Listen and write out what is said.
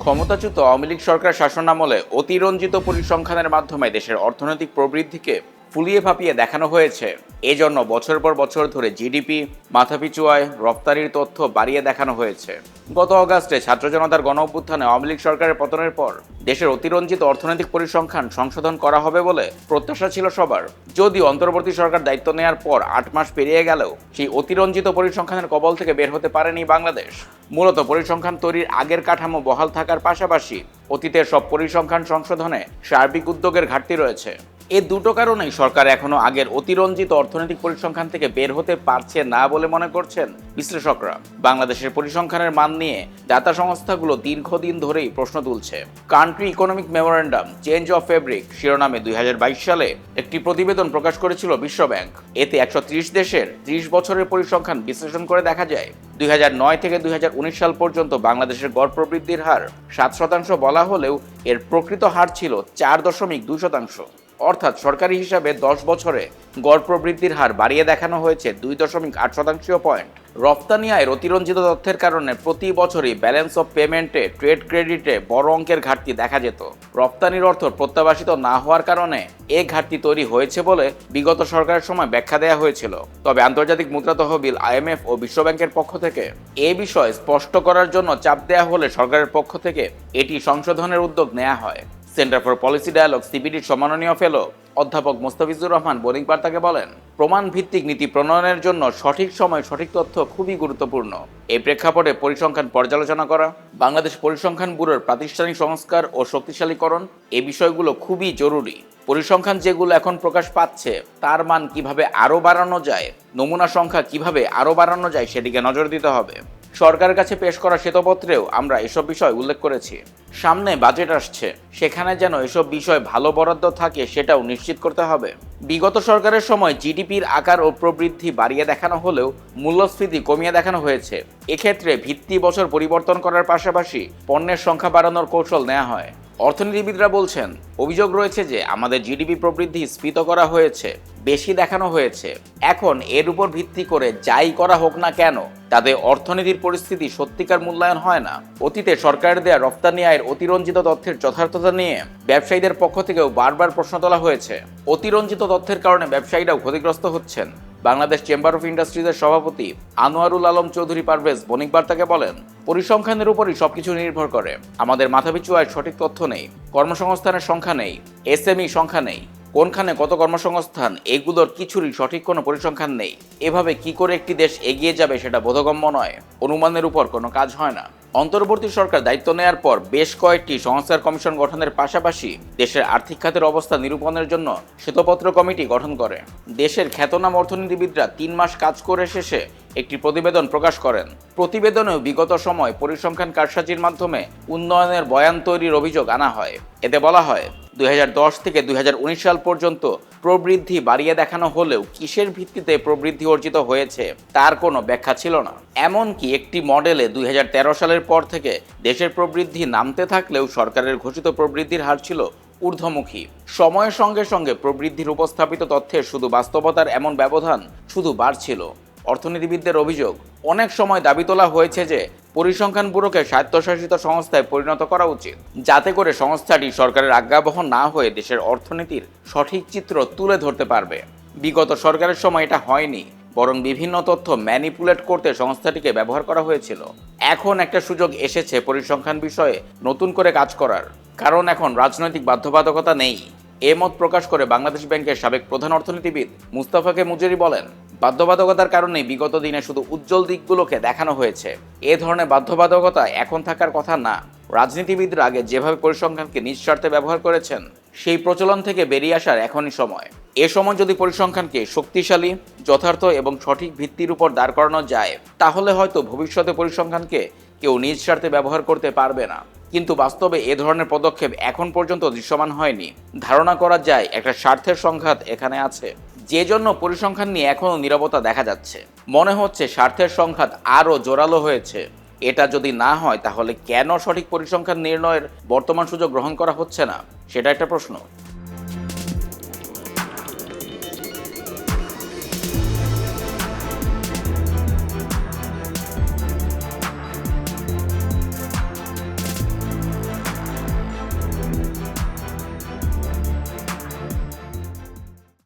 ক্ষমতাচ্যুত আওয়ামী লীগ সরকার শাসনামলে অতিরঞ্জিত পরিসংখ্যানের মাধ্যমে দেশের অর্থনৈতিক প্রবৃদ্ধিকে ফুলিয়ে ফাঁপিয়ে দেখানো হয়েছে। এজন্য বছর পর বছর ধরে জিডিপি মাথাপিছু আয় রপ্তানির তথ্য বাড়িয়ে দেখানো হয়েছে। গত অগাস্টে ছাত্র জনতার গণ অভ্যুত্থানে আওয়ামী লীগ সরকারের পতনের পর দেশের অতিরঞ্জিত অর্থনৈতিক পরিসংখ্যান সংশোধন করা হবে বলে প্রত্যাশা ছিল সবার। যদিও অন্তর্বর্তী সরকার দায়িত্ব নেওয়ার পর আট মাস পেরিয়ে গেলেও সেই অতিরঞ্জিত পরিসংখ্যানের কবল থেকে বের হতে পারেনি বাংলাদেশ। মূলত পরিসংখ্যান তৈরির আগের কাঠামো বহাল থাকার পাশাপাশি অতীতের সব পরিসংখ্যান সংশোধনে সার্বিক উদ্যোগের ঘাটতি রয়েছে। এ দুটো কারণেই সরকার এখনও আগের অতিরঞ্জিত অর্থনৈতিক পরিসংখ্যান থেকে বের হতে পারছে না বলে মনে করছেন বিশ্লেষকরা। বাংলাদেশের পরিসংখ্যানের মান নিয়ে দাতা সংস্থাগুলো দীর্ঘদিন ধরেই প্রশ্ন তুলছে। Country economic memorandum, change of fabric শিরোনামে দুই হাজার বাইশ সালে একটি প্রতিবেদন প্রকাশ করেছিল বিশ্বব্যাংক। এতে একশো ত্রিশ দেশের ত্রিশ বছরের পরিসংখ্যান বিশ্লেষণ করে দেখা যায়। দুই হাজার নয় থেকে দুই হাজার উনিশ সাল পর্যন্ত বাংলাদেশের গড় প্রবৃদ্ধির হার সাত শতাংশ বলা হলেও এর প্রকৃত হার ছিল চার দশমিক দুই শতাংশ। অর্থাৎ সরকারি হিসাবে দশ বছরে গড় প্রবৃদ্ধির হার বাড়িয়ে দেখানো হয়েছে দুই দশমিক আট শতাংশ পয়েন্ট। রপ্তানি আয়ের অতিরঞ্জিত তথ্যের কারণে প্রতি বছরই ব্যালেন্স অফ পেমেন্টে ট্রেড ক্রেডিটে বড় অঙ্কের ঘাটতি দেখা যেত। রপ্তানির অর্থ প্রত্যাবাসিত না হওয়ার কারণে এ ঘাটতি তৈরি হয়েছে বলে বিগত সরকারের সময় ব্যাখ্যা দেওয়া হয়েছিল। তবে আন্তর্জাতিক মুদ্রা তহবিল আইএমএফ ও বিশ্বব্যাংকের পক্ষ থেকে এ বিষয় স্পষ্ট করার জন্য চাপ দেওয়া হলে সরকারের পক্ষ থেকে এটি সংশোধনের উদ্যোগ নেওয়া হয়। সেন্টার ফর পলিসি ডায়ালগ সিবিডির সম্মাননীয় ফেলো, অধ্যাপক মোস্তাফিজুর রহমান বোরিং বার্তাকে বলেন প্রমাণ ভিত্তিক নীতি প্রণয়নের জন্য সঠিক সময় সঠিক তথ্য খুবই গুরুত্বপূর্ণ। এই প্রেক্ষাপটে পরিসংখ্যান পর্যালোচনা করা, বাংলাদেশ পরিসংখ্যান ব্যুরোর প্রাতিষ্ঠানিক সংস্কার ও শক্তিশালীকরণ এই বিষয়গুলো খুবই জরুরি। পরিসংখ্যান যেগুলো এখন প্রকাশ পাচ্ছে, তার মান কীভাবে আরও বাড়ানো যায়, নমুনা সংখ্যা কীভাবে আরও বাড়ানো যায় সেদিকে নজর দিতে হবে। সরকারের কাছে পেশ করা শ্বেতপত্রেও আমরা এসব বিষয় উল্লেখ করেছি। সামনে বাজেট আসছে। সেখানে যেন এসব বিষয় ভালো বরাদ্দ থাকে সেটাও নিশ্চিত করতে হবে। বিগত সরকারের সময় জিডিপির আকার ও প্রবৃদ্ধি বাড়িয়ে দেখানো হলেও মূল্যস্ফীতি কমিয়ে দেখানো হয়েছে। এক্ষেত্রে ভিত্তি বছর পরিবর্তন করার পাশাপাশি পণ্যের সংখ্যা বাড়ানোর কৌশল নেওয়া হয়। অর্থনীতিবিদরা বলছেন, অভিযোগ রয়েছে যে আমাদের জিডিপি প্রবৃদ্ধি স্ফীত করা হয়েছে, বেশি দেখানো হয়েছে। এখন এর উপর ভিত্তি করে যাই করা হোক না কেন, তাতে অর্থনীতির পরিস্থিতি সত্যিকার মূল্যায়ন হয় না। অতীতে সরকারের দেয়া রপ্তানি আয়ের অতিরঞ্জিত তথ্যের যথার্থতা নিয়ে ব্যবসায়ীদের পক্ষ থেকেও বারবার প্রশ্ন তোলা হয়েছে। অতিরঞ্জিত তথ্যের কারণে ব্যবসায়ীরাও ক্ষতিগ্রস্ত হচ্ছেন। বাংলাদেশ চেম্বার অফ ইন্ডাস্ট্রিজের সভাপতি আনোয়ারুল আলম চৌধুরী পারভেজ বণিক বার্তাকে বলেন, পরিসংখ্যানের উপরই সবকিছু নির্ভর করে। আমাদের মাথাপিছু আয়ের সঠিক তথ্য নেই, কর্মসংস্থানের সংখ্যা নেই, এসএমই সংখ্যা নেই, কোনখানে কত কর্মসংস্থান, এগুলোর কিছুরই সঠিক কোনো পরিসংখ্যান নেই। এভাবে কি করে একটি দেশ এগিয়ে যাবে সেটা বোধগম্য নয়। অনুমানের উপর কোনো কাজ হয় না। অন্তর্বর্তী সরকার দায়িত্ব নেয়ার পর বেশ কয়েকটি সংস্কার কমিশন গঠনের পাশাপাশি দেশের আর্থিক খাতের অবস্থা নিরূপণের জন্য শ্বেতপত্র কমিটি গঠন করে। দেশের খ্যাতনাম অর্থনীতিবিদরা তিন মাস কাজ করে শেষে একটি প্রতিবেদন প্রকাশ করেন। প্রতিবেদনেও বিগত সময় পরিসংখ্যান কারসাজির মাধ্যমে উন্নয়নের বয়ান তৈরির অভিযোগ আনা হয়। এতে বলা হয়, দুই হাজার দশ থেকে দুই হাজার উনিশ সাল পর্যন্ত প্রবৃদ্ধি বাড়িয়ে দেখানো হলেও কিসের ভিত্তিতে প্রবৃদ্ধি অর্জিত হয়েছে, তার কোনো ব্যাখ্যা ছিল না। এমনকি একটি মডেলে দু হাজার তেরো সালের পর থেকে দেশের প্রবৃদ্ধি নামতে থাকলেও সরকারের ঘোষিত প্রবৃদ্ধির হার ছিল ঊর্ধ্বমুখী। সময়ের সঙ্গে সঙ্গে প্রবৃদ্ধির উপস্থাপিত তথ্যের শুধু বাস্তবতার এমন ব্যবধান শুধু বাড়ছিল। অর্থনীতিবিদদের অভিযোগ, অনেক সময় দাবি তোলা হয়েছে যে পরিসংখ্যান ব্যুরোকে স্বায়ত্তশাসিত সংস্থায় পরিণত করা উচিত। যাতে করে সংস্থাটি সরকারের আজ্ঞাবহ না হয়ে দেশের অর্থনীতির সঠিক চিত্র তুলে ধরতে পারবে। বিগত সরকারের সময় এটা হয়নি, বরং বিভিন্ন তথ্য ম্যানিপুলেট করতে সংস্থাটিকে ব্যবহার করা হয়েছিল। এখন একটা সুযোগ এসেছে পরিসংখ্যান বিষয়ে নতুন করে কাজ করার। কারণ এখন রাজনৈতিক বাধ্যবাধকতা নেই। এ মত প্রকাশ করে বাংলাদেশ ব্যাংকের সাবেক প্রধান অর্থনীতিবিদ মুস্তাফাকে মুজেরি বলেন বাধ্যবাধকতার কারণেই বিগত দিনে শুধু উজ্জ্বল দিকগুলোকে দেখানো হয়েছে। এ ধরনের বাধ্যবাধকতা এখন থাকার কথা না। রাজনীতিবিদরা আগে যেভাবে পরিসংখ্যানকে নিঃস্বার্থে ব্যবহার করেছেন, সেই প্রচলন থেকে বেরিয়ে আসার এখনই সময়। এ সময় যদি পরিসংখ্যানকে শক্তিশালী, যথার্থ এবং সঠিক ভিত্তির উপর দাঁড় করানো যায়, তাহলে হয়তো ভবিষ্যতে পরিসংখ্যানকে কেউ নিজ স্বার্থে ব্যবহার করতে পারবে না। কিন্তু বাস্তবে এ ধরনের পদক্ষেপ এখন পর্যন্ত দৃশ্যমান হয়নি। ধারণা করা যায় একটা স্বার্থের সংঘাত এখানে আছে। যে জন্য পরিসংখ্যান নিয়ে এখনও নিরবতা দেখা যাচ্ছে। মনে হচ্ছে স্বার্থের সংঘাত আরও জোরালো হয়েছে। এটা যদি না হয়, তাহলে কেন সঠিক পরিসংখ্যান নির্ণয়ের বর্তমান সুযোগ গ্রহণ করা হচ্ছে না? সেটা একটা প্রশ্ন।